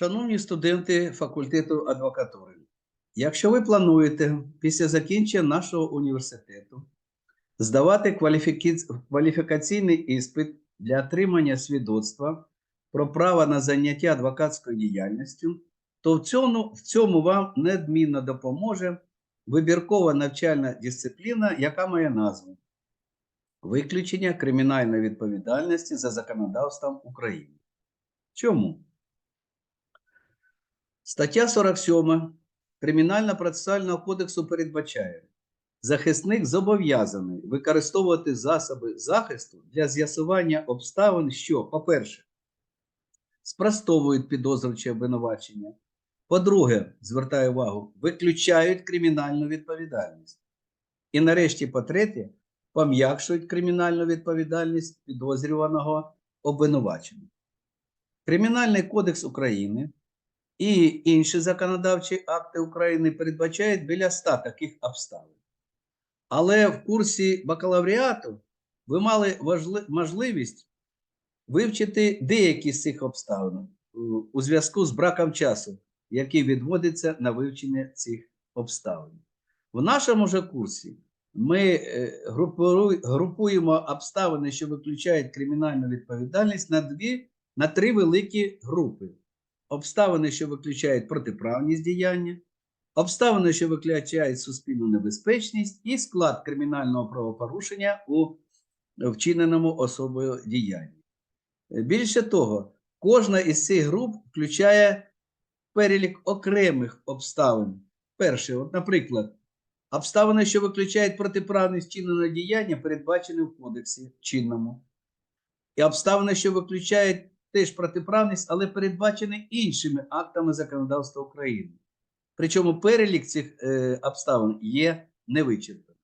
Шановні студенти факультету адвокатури, якщо ви плануєте після закінчення нашого університету здавати кваліфікаційний іспит для отримання свідоцтва про право на заняття адвокатською діяльністю, то в цьому, в цьому вам неодмінно допоможе вибіркова навчальна дисципліна, яка має назву Виключення кримінальної відповідальності за законодавством України. Чому? Стаття 47 Кримінально-процесуального кодексу передбачає, захисник зобов'язаний використовувати засоби захисту для з'ясування обставин, що, по-перше, спростовують підозру чи обвинувачення. По-друге, звертаю увагу, виключають кримінальну відповідальність. І нарешті, по-третє, пом'якшують кримінальну відповідальність підозрюваного обвинуваченого. Кримінальний кодекс України і інші законодавчі акти України передбачають біля ста таких обставин. Але в курсі бакалавріату ви мали можливість вивчити деякі з цих обставин у зв'язку з браком часу, який відводиться на вивчення цих обставин. В нашому же курсі ми е, групуємо обставини, що виключають кримінальну відповідальність, на дві на три великі групи: обставини, що виключають протиправність діяння, обставини, що виключають суспільну небезпечність, і склад кримінального правопорушення у вчиненому особою діянні. Більше того, кожна із цих груп включає перелік окремих обставин. Перше, от, наприклад, обставини, що виключають протиправність чиненого діяння, передбачені в кодексі чинному. І обставини, що виключають теж протиправність, але передбачені іншими актами законодавства України. Причому перелік цих е, обставин є невичерпним.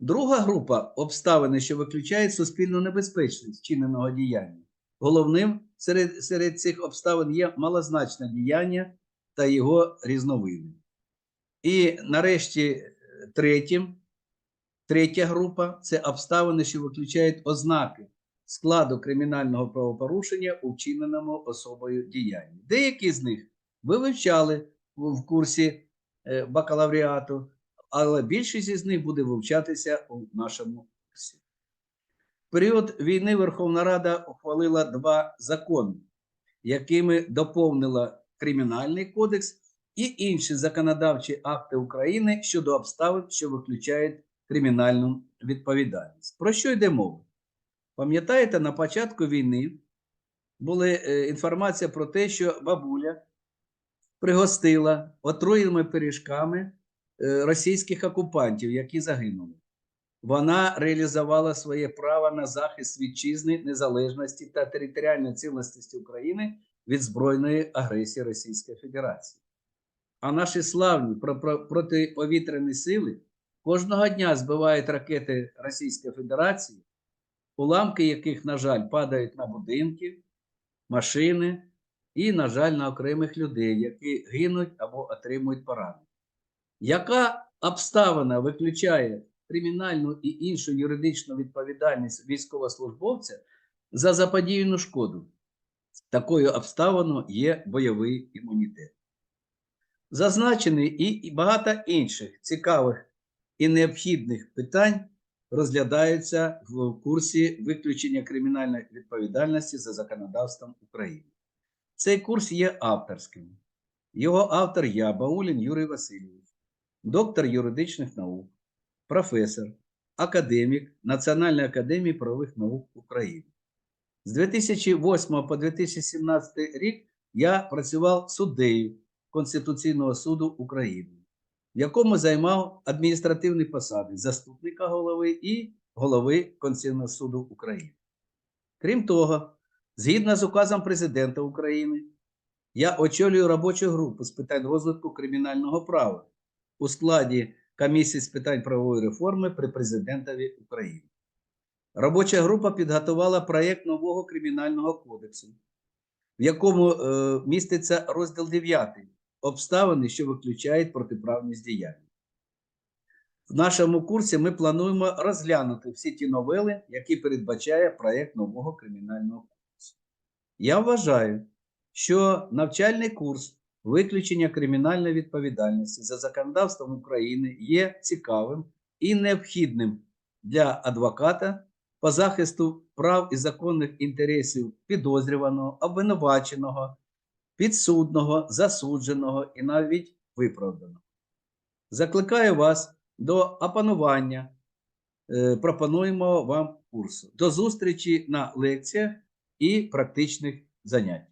Друга група обставини, що виключають суспільну небезпечність чиненого діяння. Головним серед, серед цих обставин є малозначне діяння та його різновиди. І нарешті е, третім, третя група це обставини, що виключають ознаки складу кримінального правопорушення у вчиненому особою діянні. Деякі з них ви вивчали в курсі е, бакалавріату, але більшість із них буде вивчатися у нашому курсі. В період війни Верховна Рада ухвалила два закони, якими доповнила Кримінальний кодекс і інші законодавчі акти України щодо обставин, що виключають кримінальну відповідальність. Про що йде мова? Пам'ятаєте, на початку війни була е, інформація про те, що бабуля пригостила отруєними пиріжками е, російських окупантів, які загинули. Вона реалізувала своє право на захист вітчизни, незалежності та територіальної цілісності України від збройної агресії Російської Федерації. А наші славні про- про- протиповітряні сили кожного дня збивають ракети Російської Федерації, уламки яких, на жаль, падають на будинки, машини і, на жаль, на окремих людей, які гинуть або отримують поранення. Яка обставина виключає кримінальну і іншу юридичну відповідальність військовослужбовця за заподіяну шкоду? Такою обставиною є бойовий імунітет. Зазначений і багато інших цікавих і необхідних питань розглядаються в курсі виключення кримінальної відповідальності за законодавством України. Цей курс є авторським. Його автор я, Баулін Юрій Васильович, доктор юридичних наук, професор, академік Національної академії правових наук України. З 2008 по 2017 рік я працював суддею Конституційного суду України, в якому займав адміністративні посади заступника голови і голови Конституційного суду України. Крім того, згідно з указом президента України, я очолюю робочу групу з питань розвитку кримінального права у складі комісії з питань правової реформи при президентові України. Робоча група підготувала проєкт нового кримінального кодексу, в якому е, міститься розділ 9 обставини, що виключають протиправність діяння. В нашому курсі ми плануємо розглянути всі ті новели, які передбачає проєкт нового кримінального кодексу. Я вважаю, що навчальний курс виключення кримінальної відповідальності за законодавством України є цікавим і необхідним для адвоката по захисту прав і законних інтересів підозрюваного, обвинуваченого, підсудного, засудженого і навіть виправданого. Закликаю вас до опанування е, пропонуємо вам курсу. До зустрічі на лекціях і практичних заняттях.